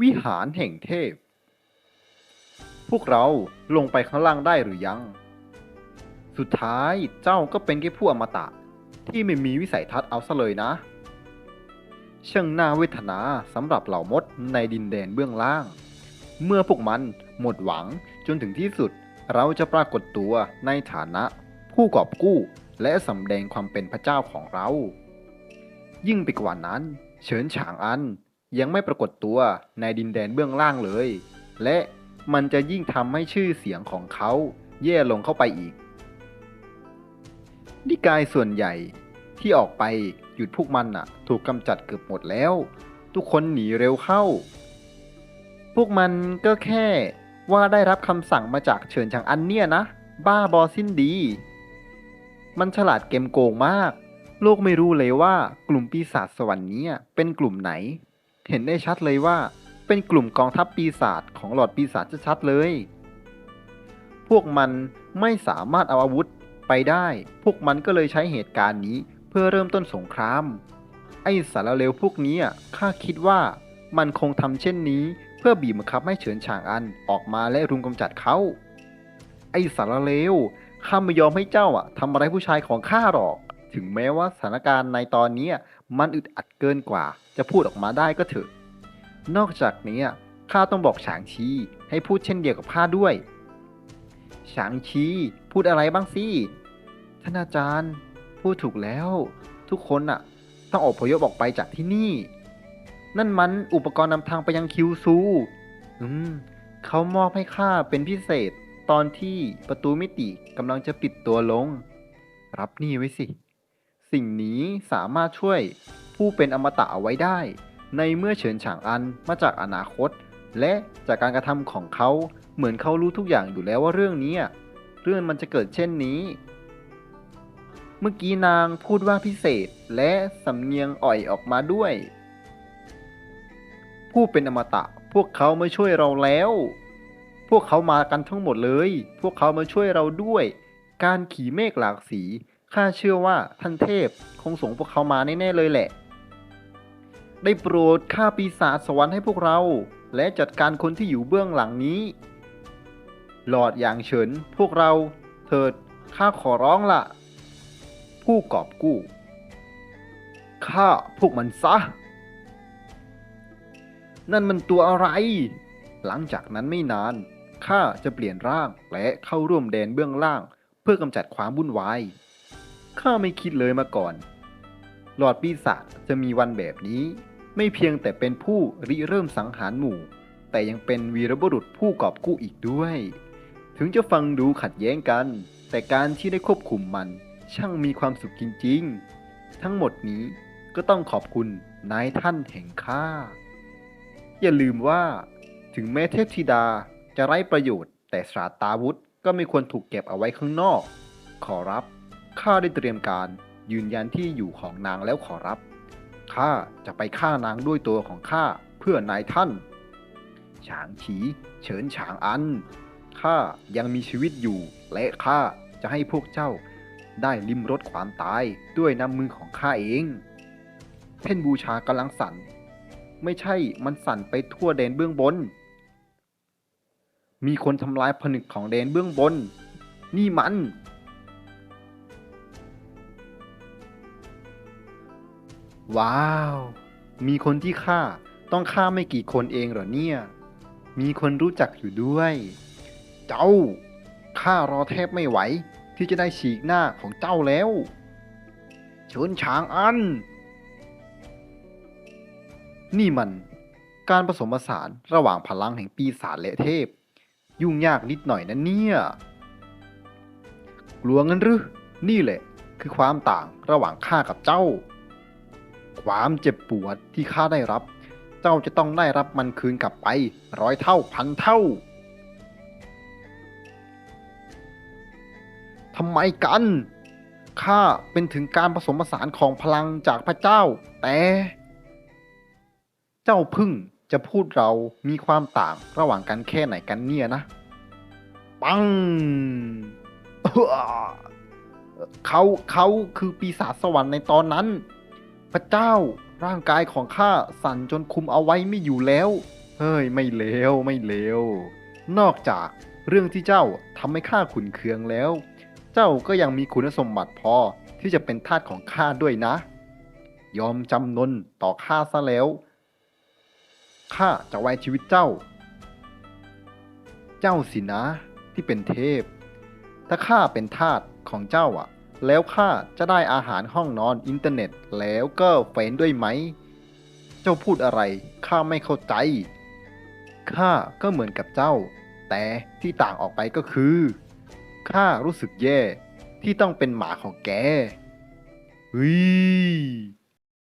วิหารแห่งเทพ พวกเราลงไปข้างล่างได้หรือยัง สุดท้ายเจ้าก็เป็นแค่ผู้อมตะ ที่ไม่มีวิสัยทัศน์เอาซะเลยนะช่างน่าเวทนาสำหรับเหล่ามดในดินแดนเบื้องล่าง เมื่อพวกมันหมดหวังจนถึงที่สุด เราจะปรากฏตัวในฐานะผู้กอบกู้และสำแดงความเป็นพระเจ้าของเรา ยิ่งไปกว่านั้น เฉินฉางอัน ยังไม่ปรากฏตัวในดินแดนเบื้องล่างเลย และมันจะยิ่งทำให้ชื่อเสียงของเขาแย่ลงเข้าไปอีก นิกายส่วนใหญ่ที่ออกไปหยุดพวกมันน่ะ ถูกกำจัดเกือบหมดแล้ว ทุกคนหนีเร็วเข้า พวกมันก็แค่ว่าได้รับคำสั่งมาจากเฉินชางอันเนี่ยนะ บ้าบอสิ้นดี มันฉลาดเกมโกงมาก โลกไม่รู้เลยว่ากลุ่มปีศาจสวรรค์เนี้เป็นกลุ่มไหน เห็นได้ชัดเลยว่าเป็นกลุ่มกองทัพปีศาจของหลอดปีศาจชัดๆเลย พวกมันไม่สามารถเอาอาวุธไปได้ พวกมันก็เลยใช้เหตุการณ์นี้เพื่อเริ่มต้นสงคราม ไอ้สารเลวพวกนี้อะข้าคิดว่ามันคงทำเช่นนี้ เพื่อบีบบังคับให้เฉินฉางอันออกมาและรุมกำจัดเขา ไอ้สารเลวข้าไม่ยอมให้เจ้าอะทำอะไรผู้ชายของข้าหรอก ถึงแม้ว่าสถานการณ์ในตอนนี้มันอึดอัดเกินกว่า จะพูดออกมาได้ก็เถอะ นอกจากนี้ข้าต้องบอกฉางชีให้พูดเช่นเดียวกับข้าด้วย ฉางชีพูดอะไรบ้างสิ ท่านอาจารย์พูดถูกแล้ว ทุกคนน่ะ ต้องอพยพออกไปจากที่นี่ นั่นมันอุปกรณ์นำทางไปยังคิวซู อืมเขามอบให้ข้าเป็นพิเศษตอนที่ประตูมิติกำลังจะปิดตัวลง รับนี่ไว้สิ สิ่งนี้สามารถช่วยผู้เป็นอมตะเอาไว้ได้ ในเมื่อเฉินฉางอันมาจากอนาคต และจากการกระทำของเขาเหมือนเขารู้ทุกอย่างอยู่แล้วว่าเรื่องนี้เรื่องมันจะเกิดเช่นนี้ เมื่อกี้นางพูดว่าพิเศษและสำเนียงอ่อยออกมาด้วย ผู้เป็นอมตะพวกเขามาช่วยเราแล้ว พวกเขามากันทั้งหมดเลย พวกเขามาช่วยเราด้วย การขี่เมฆหลากสี ข้าเชื่อว่าท่านเทพคงส่งพวกเขามาแน่ๆเลยแหละ ได้โปรดฆ่าปีศาจสวรรค์ให้พวกเรา และจัดการคนที่อยู่เบื้องหลังนี้ หลอดอย่างเฉิน พวกเราเถิดข้าขอร้องละผู้กอบกู้ฆ่าพวกมันซะ นั่นมันตัวอะไร หลังจากนั้นไม่นานข้าจะเปลี่ยนร่างและเข้าร่วมแดนเบื้องล่าง เพื่อกำจัดความวุ่นวาย ข้าไม่คิดเลยมาก่อน หลอดปีศาจจะมีวันแบบนี้ ไม่เพียงแต่เป็นผู้ริเริ่มสังหารหมู่ แต่ยังเป็นวีรบุรุษผู้กอบกู้อีกด้วย ถึงจะฟังดูขัดแย้งกัน แต่การที่ได้ควบคุมมัน ช่างมีความสุขจริง ๆ ทั้งหมดนี้ก็ต้องขอบคุณนายท่านแห่งข้า อย่าลืมว่า ถึงแม้เทพธิดาจะไร้ประโยชน์ แต่สราตาวุธก็ไม่ควรถูกเก็บเอาไว้ข้างนอก ขอรับ ข้าได้เตรียมการยืนยันที่อยู่ของนางแล้วขอรับ ข้าจะไปฆ่านางด้วยตัวของข้าเพื่อนายท่าน ฉางฉีเฉินฉางอัน ข้ายังมีชีวิตอยู่ และข้าจะให้พวกเจ้าได้ลิมรสความตายด้วยน้ำมือของข้าเอง เพ่นบูชากำลังสั่น ไม่ใช่มันสั่นไปทั่วแดนเบื้องบน มีคนทำลายผนึกของแดนเบื้องบน นี่มัน ว้าว มีคนที่ฆ่าต้องฆ่าไม่กี่คนเองเหรอเนี่ย มีคนรู้จักอยู่ด้วย เจ้า ข้ารอแทบไม่ไหว ที่จะได้ฉีกหน้าของเจ้าแล้วเชิญช้างอัน นี่มัน การผสมผสานระหว่างพลังแห่งปีศาจและเทพ ยุ่งยากนิดหน่อยนะเนี่ย กลัวงั้นหรือ นี่แหละ คือความต่างระหว่างข้ากับเจ้า ความเจ็บปวดที่ข้าได้รับ เจ้าจะต้องได้รับมันคืนกลับไปร้อยเท่าพันเท่าทำไมกันข้าเป็นถึงการผสมผสานของพลังจากพระเจ้า แต่ เจ้าพึ่งจะพูดเรามีความต่างระหว่างกันแค่ไหนกันเนี่ยนะ ปัง เขาเขาคือปีศาจสวรรค์ในตอนนั้น พระเจ้าร่างกายของข้าสั่นจนคุมเอาไว้ไม่อยู่แล้ว เฮ้ยไม่เลวไม่เลวนอกจากเรื่องที่เจ้าทำให้ข้าขุนเคืองแล้ว เจ้าก็ยังมีคุณสมบัติพอที่จะเป็นทาสของข้าด้วยนะ ยอมจำนนต่อข้าซะแล้วข้าจะไว้ชีวิตเจ้า เจ้าสินะที่เป็นเทพ ถ้าข้าเป็นทาสของเจ้าอะ แล้วข้าจะได้อาหารห้องนอนอินเทอร์เน็ต แล้วก็เฟนด้วยไหม เจ้าพูดอะไรข้าไม่เข้าใจ ข้าก็เหมือนกับเจ้า แต่ที่ต่างออกไปก็คือ ข้ารู้สึกแย่ที่ต้องเป็นหมาของแกเฮ้ย